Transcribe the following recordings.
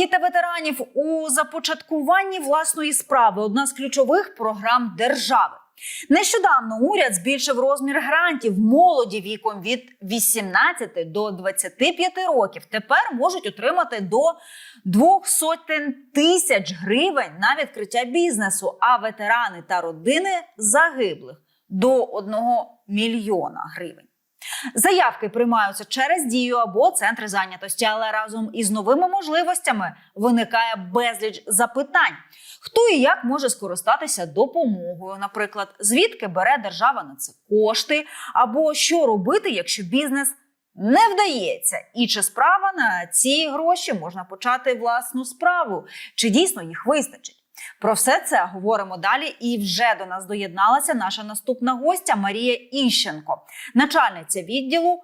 Молоді та ветеранів у започаткуванні власної справи одна з ключових програм держави. Нещодавно уряд збільшив розмір грантів молоді віком від 18 до 25 років. Тепер можуть отримати до двох сотень тисяч гривень на відкриття бізнесу, а ветерани та родини загиблих до 1 мільйона гривень. Заявки приймаються через дію або центри зайнятості, але разом із новими можливостями виникає безліч запитань. Хто і як може скористатися допомогою, наприклад, звідки бере держава на це кошти, або що робити, якщо бізнес не вдається, і чи справа на ці гроші? Можна почати власну справу, чи дійсно їх вистачить? Про все це говоримо далі. І вже до нас доєдналася наша наступна гостя Марія Іщенко, начальниця відділу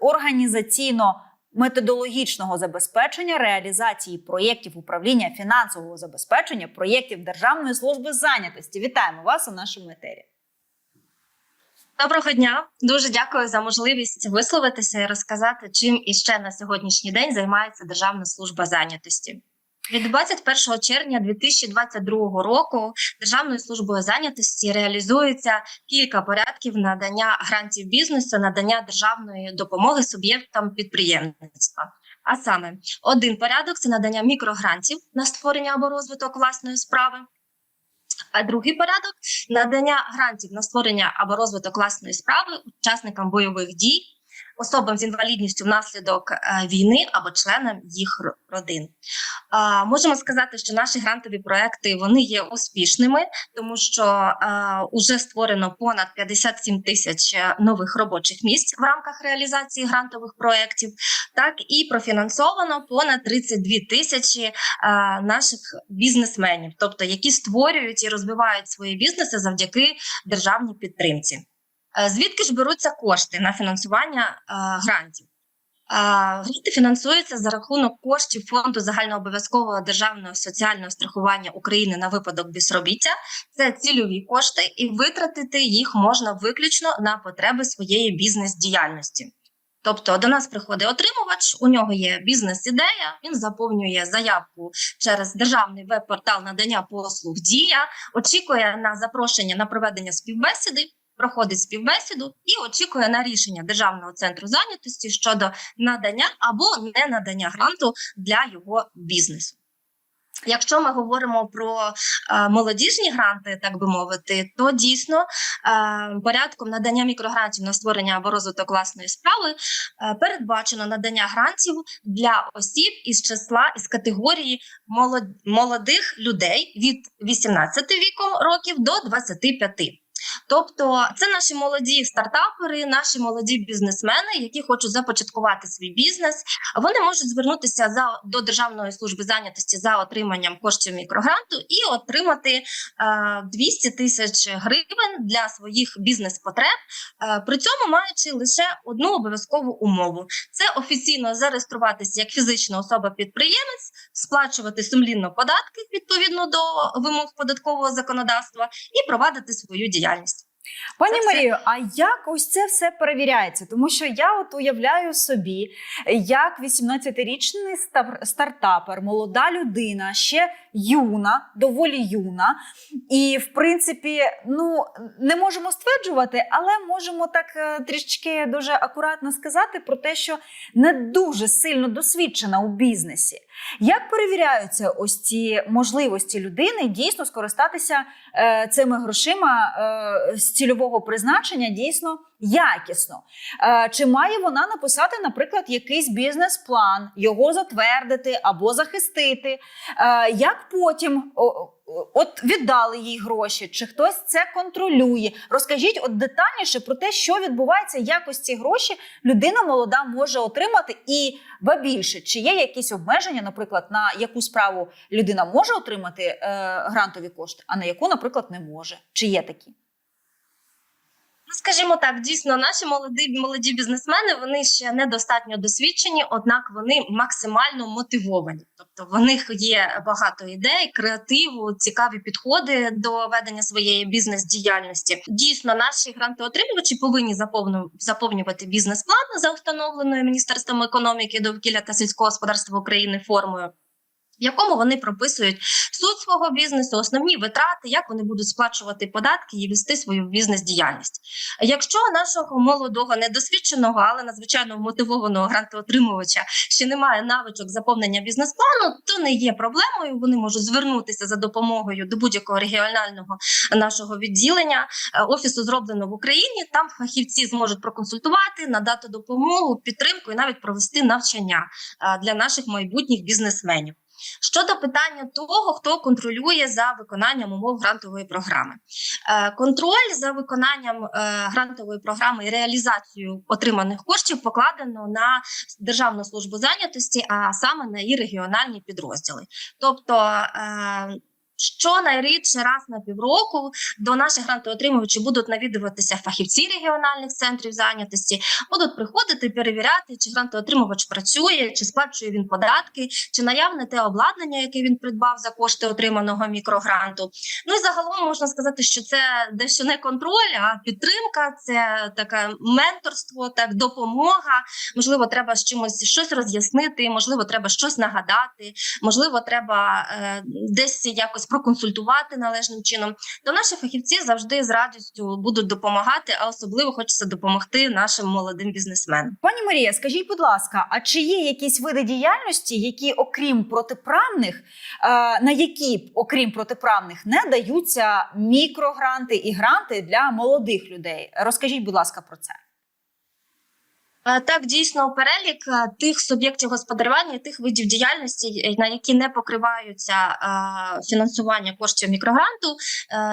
організаційно-методологічного забезпечення реалізації проєктів управління фінансового забезпечення проєктів Державної служби зайнятості. Вітаємо вас у нашому етері. Доброго дня, дуже дякую за можливість висловитися і розказати, чим іще на сьогоднішній день займається Державна служба зайнятості. Від 21 червня 2022 року Державною службою зайнятості реалізується кілька порядків надання грантів бізнесу, надання державної допомоги суб'єктам підприємництва. А саме, один порядок це надання мікрогрантів на створення або розвиток власної справи. А другий порядок надання грантів на створення або розвиток власної справи учасникам бойових дій, особам з інвалідністю внаслідок е, війни або членам їх родин. Можемо сказати, що наші грантові проекти вони є успішними, тому що е, уже створено понад 57 тисяч е, нових робочих місць в рамках реалізації грантових проєктів, так і профінансовано понад 32 тисячі е, наших бізнесменів, тобто які створюють і розвивають свої бізнеси завдяки державній підтримці. Е, Звідки ж беруться кошти на фінансування е, грантів? Е, Гранти фінансуються за рахунок коштів фонду загальнообов'язкового державного соціального страхування України на випадок безробіття. Це цільові кошти, і витратити їх можна виключно на потреби своєї бізнес-діяльності. Тобто до нас приходить отримувач, у нього є бізнес-ідея, він заповнює заявку через державний веб-портал надання послуг Дія, очікує на запрошення на проведення співбесіди, проходить співбесіду і очікує на рішення Державного центру зайнятості щодо надання або не надання гранту для його бізнесу. Якщо ми говоримо про е, молодіжні гранти, так би мовити, то дійсно е, порядком надання мікрогрантів на створення або розвиток власної справи е, передбачено надання грантів для осіб із числа із категорії молод, молодих людей від 18 віком років до 25. Тобто, це наші молоді стартапери, наші молоді бізнесмени, які хочуть започаткувати свій бізнес. Вони можуть звернутися за до Державної служби зайнятості за отриманням коштів мікрогранту і отримати е, 200 тисяч гривень для своїх бізнес-потреб, е, при цьому маючи лише одну обов'язкову умову: це офіційно зареєструватися як фізична особа-підприємець, сплачувати сумлінно податки відповідно до вимог податкового законодавства і провадити свою діяльність. Пані Це все. Марію, а як ось це все перевіряється? Тому що я от уявляю собі, як 18-річний стар- стартапер, молода людина, ще юна, доволі юна. І, в принципі, ну не можемо стверджувати, але можемо так е, трішечки дуже акуратно сказати про те, що не дуже сильно досвідчена у бізнесі. Як перевіряються ось ці можливості людини дійсно скористатися е, цими грошима е, цільового призначення дійсно якісно? Е, чи має вона написати, наприклад, якийсь бізнес-план, його затвердити або захистити? Е, як потім от віддали їй гроші, чи хтось це контролює? Розкажіть от детальніше про те, що відбувається, як ось ці гроші людина молода може отримати, і ба більше, чи є якісь обмеження, наприклад, на яку справу людина може отримати е, грантові кошти, а на яку, наприклад, не може? Чи є такі? Скажімо так, дійсно, наші молоді молоді бізнесмени вони ще недостатньо досвідчені, однак вони максимально мотивовані. Тобто в них є багато ідей, креативу, цікаві підходи до ведення своєї бізнес-діяльності. Дійсно, наші грантоотримувачі повинні заповнювати бізнес-план за установленою Міністерством економіки, довкілля та сільського господарства України формою. В якому вони прописують суть свого бізнесу, основні витрати, як вони будуть сплачувати податки і вести свою бізнес-діяльність. Якщо нашого молодого, недосвідченого, але надзвичайно мотивованого грантоотримувача ще немає навичок заповнення бізнес-плану, то не є проблемою. Вони можуть звернутися за допомогою до будь-якого регіонального нашого відділення е, офісу зроблено в Україні. Там фахівці зможуть проконсультувати, надати допомогу, підтримку і навіть провести навчання е, для наших майбутніх бізнесменів. Щодо питання того, хто контролює за виконанням умов грантової програми, Е, контроль за виконанням е, грантової програми і реалізацією отриманих коштів покладено на Державну службу зайнятості, а саме на її регіональні підрозділи. Тобто е, Щонайрідше раз на півроку до наших грантоотримувачів будуть навідуватися фахівці регіональних центрів зайнятості, будуть приходити перевіряти, чи грантоотримувач працює, чи сплачує він податки, чи наявне те обладнання, яке він придбав за кошти отриманого мікрогранту. Ну і загалом можна сказати, що це дещо не контроль, а підтримка, це таке менторство, так допомога. Можливо, треба з чимось щось роз'яснити, можливо, треба щось нагадати, можливо, треба е, десь якось проконсультувати належним чином. То наші фахівці завжди з радістю будуть допомагати, а особливо хочеться допомогти нашим молодим бізнесменам. Пані Марія, скажіть, будь ласка, а чи є якісь види діяльності, які, окрім протиправних, е, на які окрім протиправних, не даються мікрогранти і гранти для молодих людей? Розкажіть, будь ласка, про це. Е, Так, дійсно, перелік е, тих суб'єктів господарювання, тих видів діяльності, е, на які не покриваються фінансування коштів мікрогранту,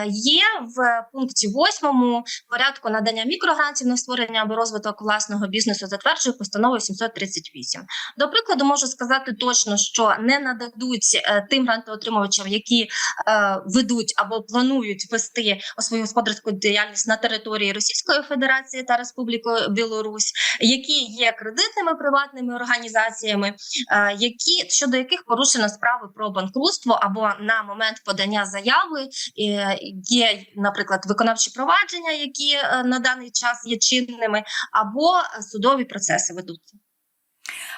є в пункті 8 порядку надання мікрогрантів на створення або розвиток власного бізнесу, затверджує постановою 738. До прикладу, можу сказати точно, що не нададуть тим грантоотримувачам, які ведуть або планують вести свою господарську діяльність на території Російської Федерації та Республіки Білорусь є кредитними приватними організаціями, е, які щодо яких порушено справи про банкрутство, або на момент подання заяви е, є, наприклад, виконавчі провадження, які е, на даний час є чинними, або судові процеси ведуться.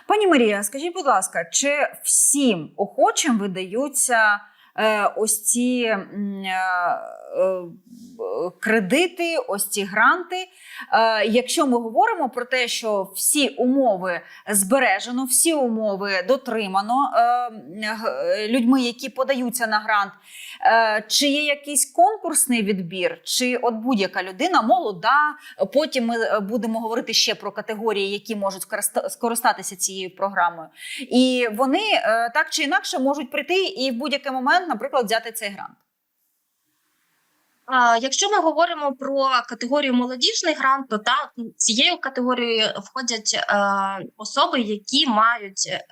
Пані Марія, скажіть, будь ласка, чи всім охочим видаються ось ці е, е, кредити, ось ці гранти? Е, якщо ми говоримо про те, що всі умови збережено, всі умови дотримано е, людьми, які подаються на грант, е, чи є якийсь конкурсний відбір, чи от будь-яка людина молода, потім ми е, будемо говорити ще про категорії, які можуть скористатися цією програмою. І вони е, так чи інакше можуть прийти і в будь-який момент, наприклад, взяти цей грант. Якщо ми говоримо про категорію молодіжний грант, то та цією категорією входять е, особи, які мають е,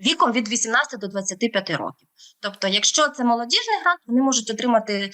віком від 18 до 25 років. Тобто, якщо це молодіжний грант, вони можуть отримати е,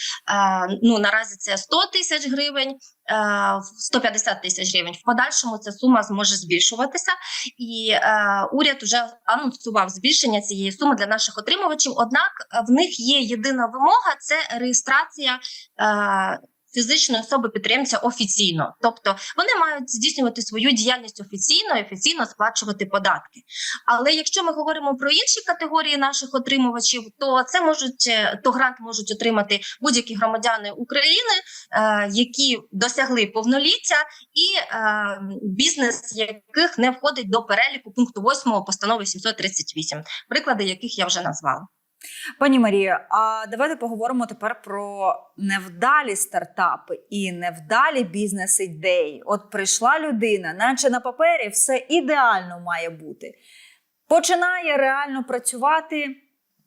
ну наразі це 100 тисяч гривень, е, 150 тисяч гривень. В подальшому ця сума зможе збільшуватися, і е, уряд вже анонсував збільшення цієї суми для наших отримувачів. Однак е, в них є єдина вимога це реєстрація. Е, Фізичної особи підприємця офіційно, тобто вони мають здійснювати свою діяльність офіційно і офіційно сплачувати податки. Але якщо ми говоримо про інші категорії наших отримувачів, то це можуть е, то грант можуть отримати будь-які громадяни України, е, які досягли повноліття, і е, бізнес яких не входить до переліку пункту 8 постанови 738, приклади яких я вже назвала. Пані Марія, а давайте поговоримо тепер про невдалі стартапи і невдалі бізнес-ідеї. От прийшла людина, наче на папері все ідеально має бути. Починає реально працювати,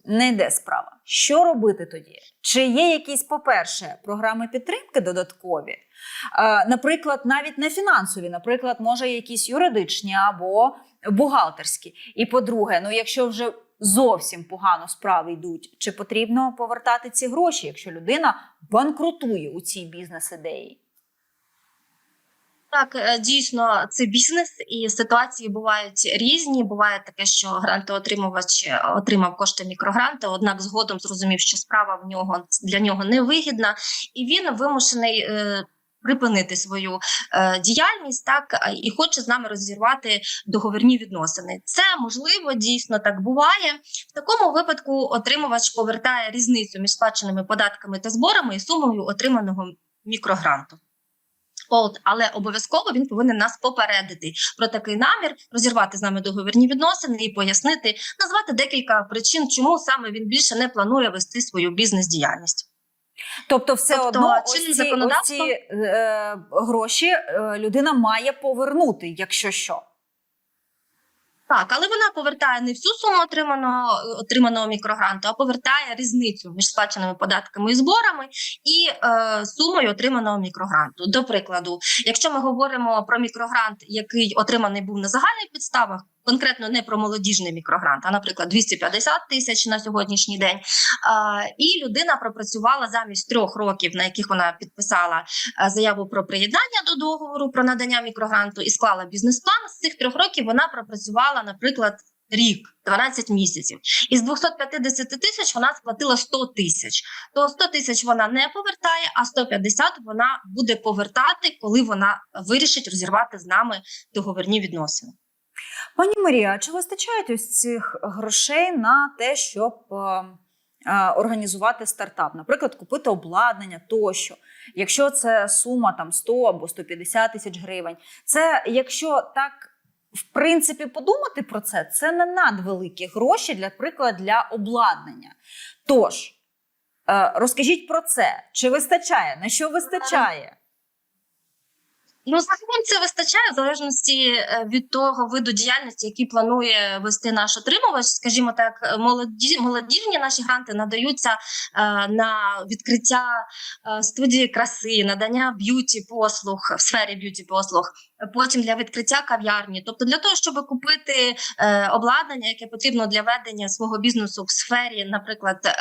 не йде справа. Що робити тоді? Чи є якісь, по-перше, програми підтримки додаткові? Е, Наприклад, навіть не фінансові, наприклад, може якісь юридичні або бухгалтерські. І по-друге, ну якщо вже зовсім погано справи йдуть, чи потрібно повертати ці гроші, якщо людина банкрутує у цій бізнес-ідеї? Так, е, дійсно, це бізнес, і ситуації бувають різні. Буває таке, що грантоотримувач е, отримав кошти мікрогранту, однак згодом зрозумів, що справа в нього для нього невигідна, і він вимушений. Припинити свою е, діяльність, так і хоче з нами розірвати договірні відносини. Це можливо, дійсно так буває. В такому випадку отримувач повертає різницю між сплаченими податками та зборами і сумою отриманого мікрогранту. От, але обов'язково він повинен нас попередити про такий намір, розірвати з нами договірні відносини і пояснити, назвати декілька причин, чому саме він більше не планує вести свою бізнес-діяльність. Тобто, все Тобто, одно ось ці, ось законодавство- ці е, гроші е, людина має повернути, якщо що. Так, але вона повертає не всю суму отриманого отриманого мікрогранту, а повертає різницю між сплаченими податками і зборами і е, сумою отриманого мікрогранту. До прикладу, якщо ми говоримо про мікрогрант, який отриманий був на загальних підставах, конкретно не про молодіжний мікрогрант, а наприклад 250 тисяч на сьогоднішній день. І людина пропрацювала замість трьох років, на яких вона підписала е, заяву про приєднання до договору про надання мікрогранту і склала бізнес-план. З цих трьох років вона пропрацювала, наприклад, рік, 12 місяців. Із 250 тисяч вона сплатила 100 тисяч. То 100 тисяч вона не повертає, а 150 вона буде повертати, коли вона вирішить розірвати з нами договірні відносини. Пані Марія, чи вистачає ось цих грошей на те, щоб е, е, організувати стартап? Наприклад, купити обладнання тощо. Якщо це сума там 100 або 150 тисяч гривень, це якщо так. В принципі, подумати про це це не надвеликі гроші, для приклад для обладнання. Тож е, розкажіть про це, чи вистачає, на що вистачає? Ну, загалом це вистачає в залежності е, від того виду діяльності, який планує вести наш отримувач. Скажімо так, молоді молодіжні наші гранти надаються е, на відкриття е, студії краси, надання б'юті послуг в сфері б'юті послуг. Потім для відкриття кав'ярні, тобто для того, щоб купити е, обладнання, яке потрібно для ведення свого бізнесу в сфері, наприклад, е,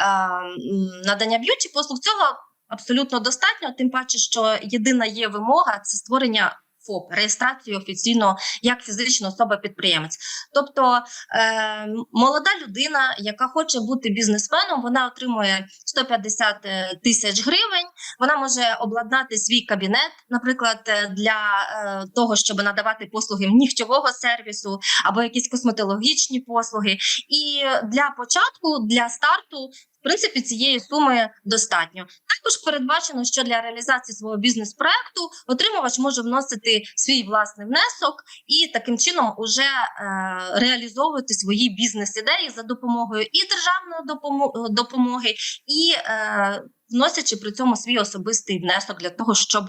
надання б'юті послуг, цього абсолютно достатньо. Тим паче, що єдина є вимога це створення ФОП, реєстрацію офіційно як фізична особа-підприємець. Тобто е, молода людина, яка хоче бути бізнесменом, вона отримує 150 тисяч гривень. Вона може обладнати свій кабінет, наприклад, е, для е, того, щоб надавати послуги нігтьового сервісу або якісь косметологічні послуги. І для початку, для старту. Принципі, цієї суми достатньо. Також передбачено, що для реалізації свого бізнес-проекту отримувач може вносити свій власний внесок і таким чином уже е, реалізовувати свої бізнес-ідеї за допомогою і державної допомо- допомоги, і е, вносячи при цьому свій особистий внесок для того, щоб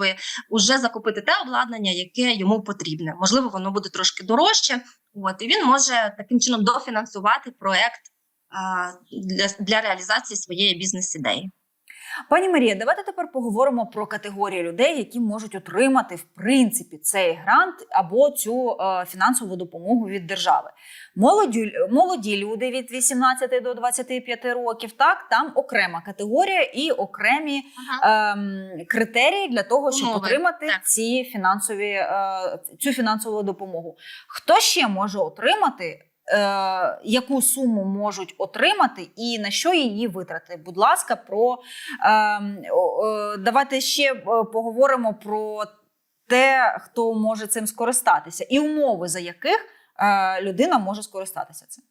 уже закупити те обладнання, яке йому потрібне. Можливо, воно буде трошки дорожче. От і він може таким чином дофінансувати проект для, для реалізації своєї бізнес-ідеї. Пані Марія, давайте тепер поговоримо про категорії людей, які можуть отримати в принципі цей грант або цю е, фінансову допомогу від держави. Молоді, молоді люди від 18 до 25 років, так там окрема категорія і окремі ем, критерії для того, щоб Умови, отримати так. ці фінансові, е, цю фінансову допомогу. Хто ще може отримати? Е, яку суму можуть отримати і на що її витрати? Будь ласка, про е, е, давайте ще е, поговоримо про те, хто може цим скористатися, і умови, за яких е, людина може скористатися цим.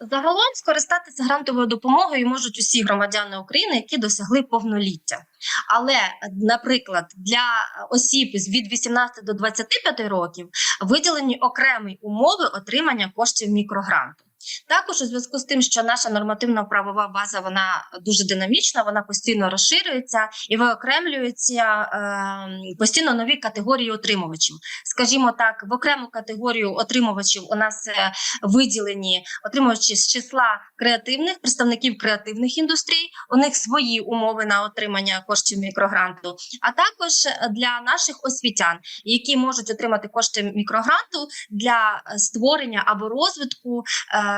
Загалом скористатися грантовою допомогою можуть усі громадяни України, які досягли повноліття. Але, наприклад, для осіб від 18 до 25 років виділені окремі умови отримання коштів мікрогранту. Також у зв'язку з тим, що наша нормативно-правова база вона дуже динамічна, вона постійно розширюється і виокремлюються е, постійно нові категорії отримувачів. Скажімо так, в окрему категорію отримувачів у нас е, виділені отримувачі з числа креативних представників креативних індустрій. У них свої умови на отримання коштів мікрогранту. А також для наших освітян, які можуть отримати кошти мікрогранту для е, створення або розвитку е,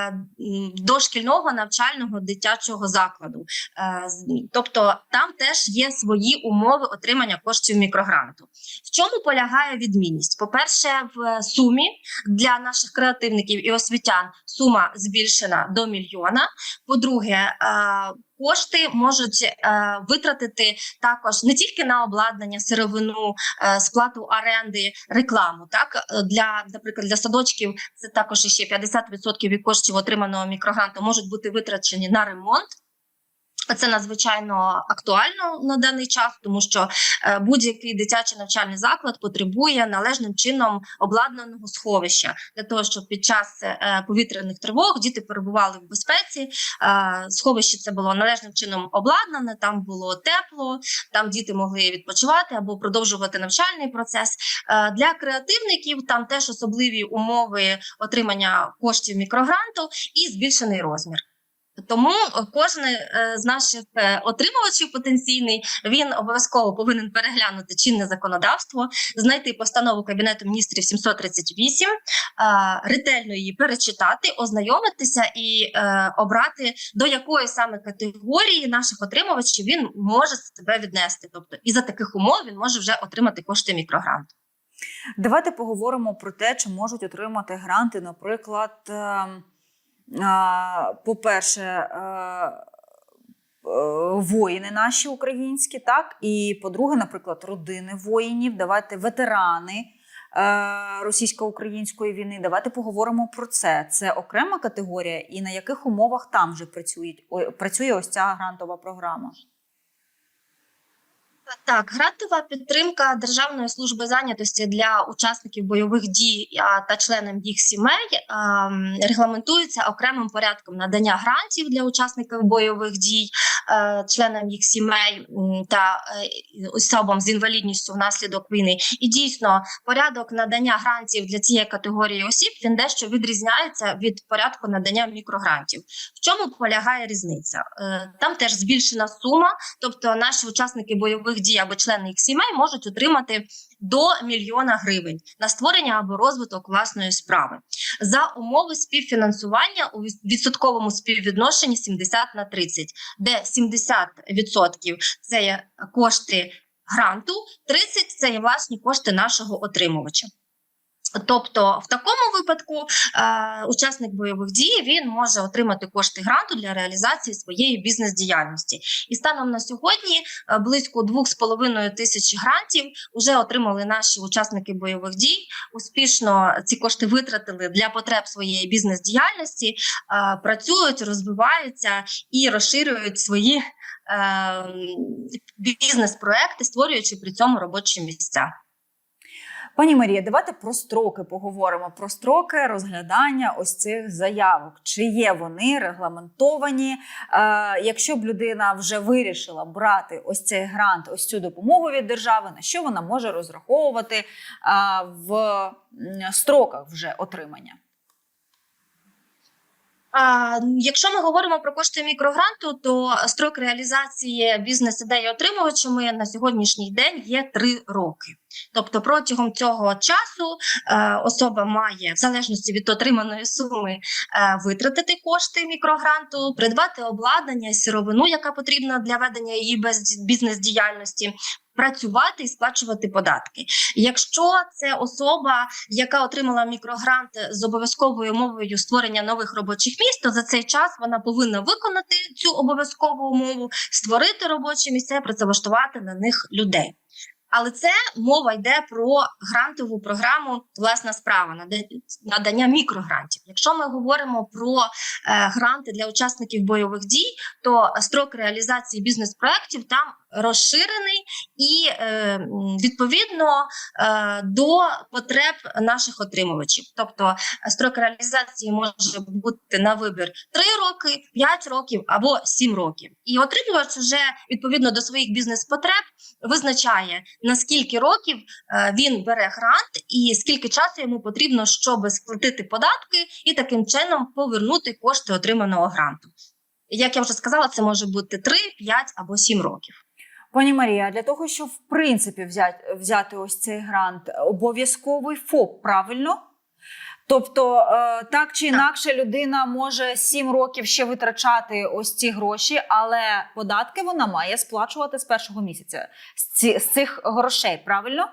дошкільного навчального дитячого закладу. Е, Тобто там теж є свої умови отримання коштів мікрогранту. В чому полягає відмінність? По-перше, в сумі для наших креативників і освітян сума збільшена до мільйона. По-друге, е, кошти можуть е, витратити також не тільки на обладнання, сировину, е, сплату оренди, рекламу. Так Е, для, наприклад, для садочків це також ще 50% від коштів отриманого мікрогранту можуть бути витрачені на ремонт. Це надзвичайно актуально на даний час, тому що е, будь-який дитячий навчальний заклад потребує належним чином обладнаного сховища для того, щоб під час е, повітряних тривог діти перебували в безпеці. Е, Сховище це було належним чином обладнане, там було тепло, там діти могли відпочивати або продовжувати навчальний процес. Для креативників там теж особливі умови отримання коштів мікрогранту і збільшений розмір. Тому кожен е, з наших е, отримувачів потенційний він обов'язково повинен переглянути чинне законодавство, знайти постанову кабінету міністрів 738, е, ретельно її перечитати, ознайомитися і е, обрати до якої саме категорії наших отримувачів він може себе віднести. Тобто, і за таких умов він може вже отримати кошти мікрогранту. Давайте поговоримо про те, чи можуть отримати гранти, наприклад. По-перше, е, е, воїни наші українські, так і по-друге, наприклад, родини воїнів. Давайте ветерани е, російсько-української війни. Давайте поговоримо про це. Це окрема категорія, і на яких умовах там вже працюють працює ось ця грантова програма. Так, грантова підтримка Державної служби зайнятості для учасників бойових дій та членів їх сімей регламентується окремим порядком надання грантів для учасників бойових дій, членам їх сімей та е, особам з інвалідністю внаслідок війни. І дійсно, порядок надання грантів для цієї категорії осіб він дещо відрізняється від порядку надання мікрогрантів. В чому полягає різниця? Е, Там теж збільшена сума, тобто наші учасники бойових дій або члени їх сімей можуть отримати до мільйона гривень на створення або розвиток власної справи за умови співфінансування у відсотковому співвідношенні 70 на 30, де 70% це кошти гранту, 30% це є власні кошти нашого отримувача. Тобто, в такому випадку е, учасник бойових дій він може отримати кошти гранту для реалізації своєї бізнес-діяльності. І станом на сьогодні е, близько 2,5 тисячі грантів вже отримали наші учасники бойових дій. Успішно ці кошти витратили для потреб своєї бізнес-діяльності, е, працюють, розвиваються і розширюють свої е, бізнес-проекти, створюючи при цьому робочі місця. Пані Марія, давайте про строки поговоримо. Про строки розглядання ось цих заявок. Чи є вони регламентовані? Е, якщо б людина вже вирішила брати ось цей грант, ось цю допомогу від держави, на що вона може розраховувати е, в строках вже отримання? А, якщо ми говоримо про кошти мікрогранту, то строк реалізації бізнес-ідеї отримувачами на сьогоднішній день є три роки. Тобто протягом цього часу е, особа має, в залежності від отриманої суми, е, витратити кошти мікрогранту, придбати обладнання і сировину, яка потрібна для ведення її бізнес-діяльності. Працювати і сплачувати податки. Якщо це особа, яка отримала мікрогрант з обов'язковою умовою створення нових робочих місць, то за цей час вона повинна виконати цю обов'язкову умову, створити робочі місця, працевлаштувати на них людей. Але це мова йде про грантову програму власна справа нада- надання мікрогрантів. Якщо ми говоримо про е, гранти для учасників бойових дій, то строк реалізації бізнес-проєктів там розширений і е, відповідно е, до потреб наших отримувачів. Тобто е, строк реалізації може бути на вибір 3 роки, 5 років або 7 років. І отримувач вже відповідно до своїх бізнес-потреб визначає на скільки років він бере грант і скільки часу йому потрібно, щоб сплатити податки і таким чином повернути кошти отриманого гранту. Як я вже сказала, це може бути 3, 5 або 7 років. Пані Марія, для того, щоб в принципі взяти, взяти ось цей грант, обов'язковий ФОП, правильно? Тобто, е, так чи інакше, людина може 7 років ще витрачати ось ці гроші, але податки вона має сплачувати з першого місяця з цих грошей, правильно?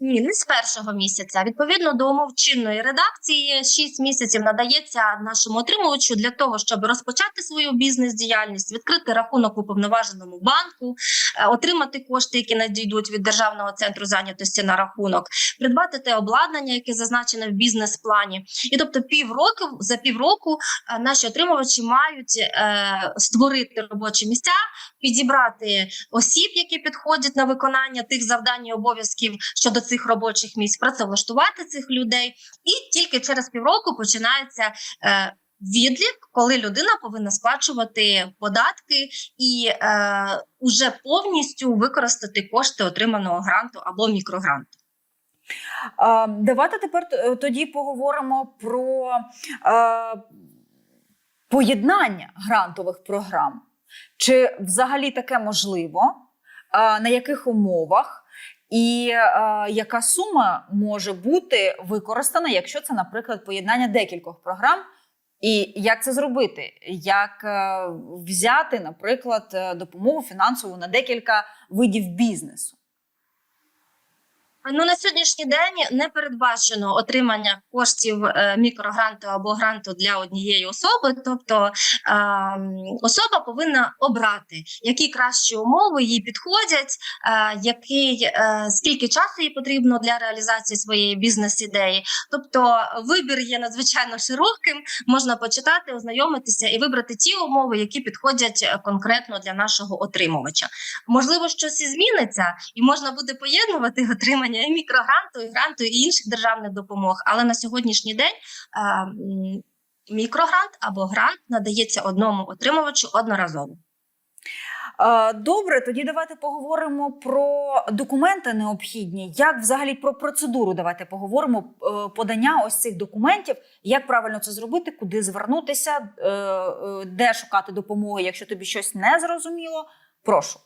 Ні, не з першого місяця. Відповідно до умов чинної редакції, 6 місяців надається нашому отримувачу для того, щоб розпочати свою бізнес-діяльність, відкрити рахунок у уповноваженому банку, е, отримати кошти, які надійдуть від державного центру зайнятості на рахунок, придбати те обладнання, яке зазначене в бізнес-плані. І тобто, півроку за півроку е, наші отримувачі мають е, створити робочі місця, підібрати осіб, які підходять на виконання тих завдань і обов'язків щодо цих робочих місць, працевлаштувати цих людей, і тільки через півроку починається. Е, Відлік, коли людина повинна сплачувати податки і е, уже повністю використати кошти отриманого гранту або мікрогранту. А, Давайте тепер тоді поговоримо про е, поєднання грантових програм. Чи взагалі таке можливо? Е, на яких умовах? І е, яка сума може бути використана, якщо це, наприклад, поєднання декількох програм? І як це зробити? Як е, взяти, наприклад, е, допомогу фінансову на декілька видів бізнесу? Ну на сьогоднішній день не передбачено отримання коштів е, мікрогранту або гранту для однієї особи. Тобто е, особа повинна обрати, які кращі умови їй підходять, е, який е, скільки часу їй потрібно для реалізації своєї бізнес-ідеї. Тобто, вибір є надзвичайно широким. Можна почитати, ознайомитися і вибрати ті умови, які підходять конкретно для нашого отримувача. Можливо, щось і зміниться, і можна буде поєднувати отримання і мікрогранту, і гранту, і інших державних допомог. Але на сьогоднішній день е, мікрогрант або грант надається одному отримувачу одноразово. Е, Добре, тоді давайте поговоримо про документи необхідні. Як взагалі про процедуру? Давайте поговоримо е, подання ось цих документів. Як правильно це зробити, куди звернутися, де шукати допомоги, якщо тобі щось не зрозуміло. Прошу.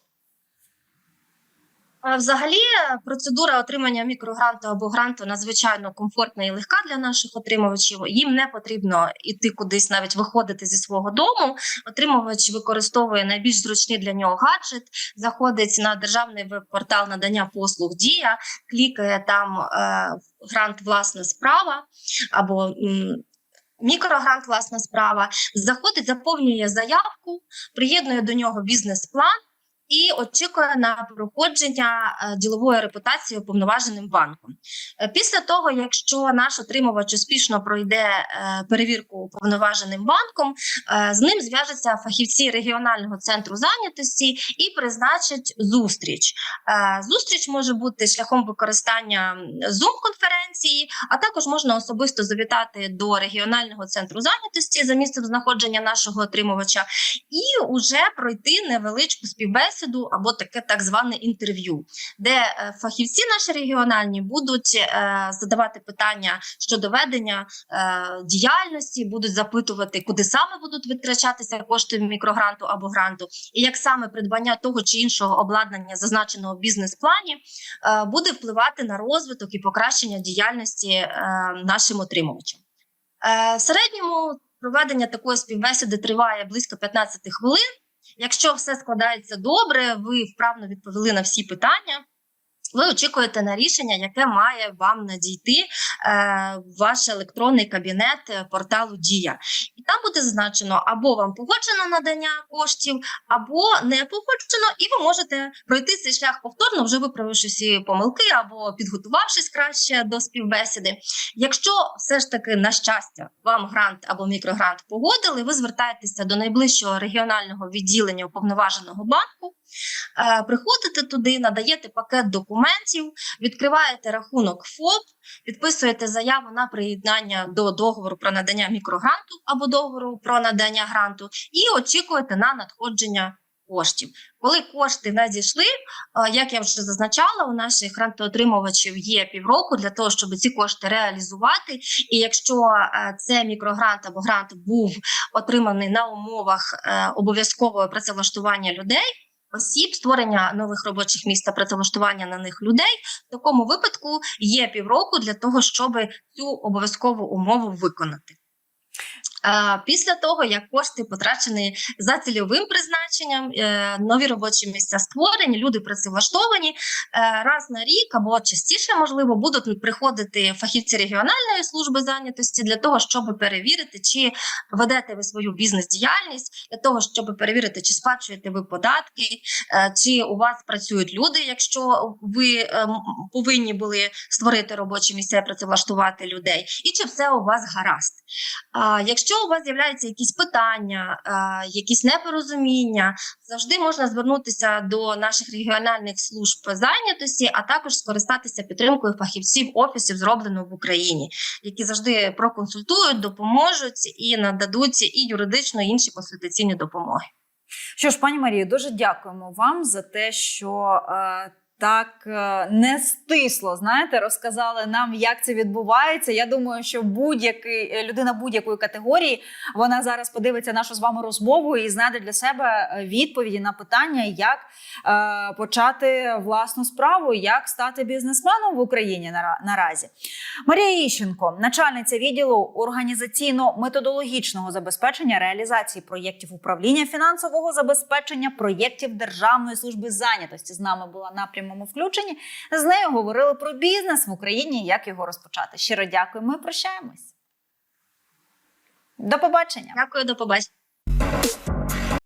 Взагалі, процедура отримання мікрогранту або гранту надзвичайно комфортна і легка для наших отримувачів. Їм не потрібно іти кудись, навіть виходити зі свого дому. Отримувач використовує найбільш зручний для нього гаджет, заходить на державний веб-портал надання послуг Дія, клікає там е, грант власна справа або мікрогрант власна справа. Заходить, заповнює заявку, приєднує до нього бізнес-план і очікує на проходження е, ділової репутації уповноваженим банком. Е, Після того, якщо наш отримувач успішно пройде е, перевірку уповноваженим банком, з ним зв'яжуться фахівці регіонального центру зайнятості і призначать зустріч. Зустріч може бути шляхом використання Zoom-конференції, а також можна особисто завітати до регіонального центру зайнятості за місцем знаходження нашого отримувача і уже пройти невеличку співбесіду або таке так зване інтерв'ю, де е, фахівці наші регіональні будуть е, задавати питання щодо ведення е, діяльності, будуть запитувати, куди саме будуть витрачатися кошти мікрогранту або гранту, і як саме придбання того чи іншого обладнання, зазначеного в бізнес-плані, буде впливати на розвиток і покращення діяльності нашим отримувачам. В середньому проведення такої співбесіди триває близько 15 хвилин. Якщо все складається добре, ви вправно відповіли на всі питання. Ви очікуєте на рішення, яке має вам надійти е, ваш електронний кабінет е, порталу Дія, і там буде зазначено або вам погоджено надання коштів, або не погоджено, і ви можете пройти цей шлях повторно, вже виправивши всі помилки або підготувавшись краще до співбесіди. Якщо все ж таки на щастя вам грант або мікрогрант погодили, ви звертаєтеся до найближчого регіонального відділення уповноваженого банку. Е, Приходите туди, надаєте пакет документів, відкриваєте рахунок ФОП, підписуєте заяву на приєднання до договору про надання мікрогранту або договору про надання гранту, і очікуєте на надходження коштів. Коли кошти надійшли, е, як я вже зазначала, у наших грантоотримувачів є півроку для того, щоб ці кошти реалізувати. І якщо е, це мікрогрант або грант був отриманий на умовах обов'язкового працевлаштування людей осіб, створення нових робочих місць та працевлаштування на них людей. В такому випадку є півроку для того, щоб цю обов'язкову умову виконати. Після того, як кошти потрачені за цільовим призначенням, е, нові робочі місця створені, люди працевлаштовані, е, раз на рік або частіше, можливо, будуть приходити фахівці регіональної служби зайнятості для того, щоб перевірити, чи ведете ви свою бізнес-діяльність, для того, щоб перевірити, чи сплачуєте ви податки, е, чи у вас працюють люди, якщо ви повинні були створити робочі місця і працевлаштувати людей, і чи все у вас гаразд. А, Якщо у вас з'являються якісь питання, якісь непорозуміння, завжди можна звернутися до наших регіональних служб зайнятості, а також скористатися підтримкою фахівців офісів, зроблено в Україні, які завжди проконсультують, допоможуть і нададуть і юридично і інші консультаційні допомоги. Що ж, пані Марію, дуже дякуємо вам за те, що е, так е, не стисло, знаєте, розказали нам, як це відбувається. Я думаю, що будь-який е, людина будь-якої категорії вона зараз подивиться нашу з вами розмову і знайде для себе е, відповіді на питання, як е, почати власну справу, як стати бізнесменом в Україні нара- наразі. Марія Іщенко, начальниця відділу організаційно-методологічного забезпечення реалізації проєктів управління фінансового забезпечення проєктів Державної служби зайнятості. З нами була на прямому включенні. З нею говорили про бізнес в Україні, як його розпочати. Щиро дякую. Ми прощаємось. До побачення. Дякую, до побачення.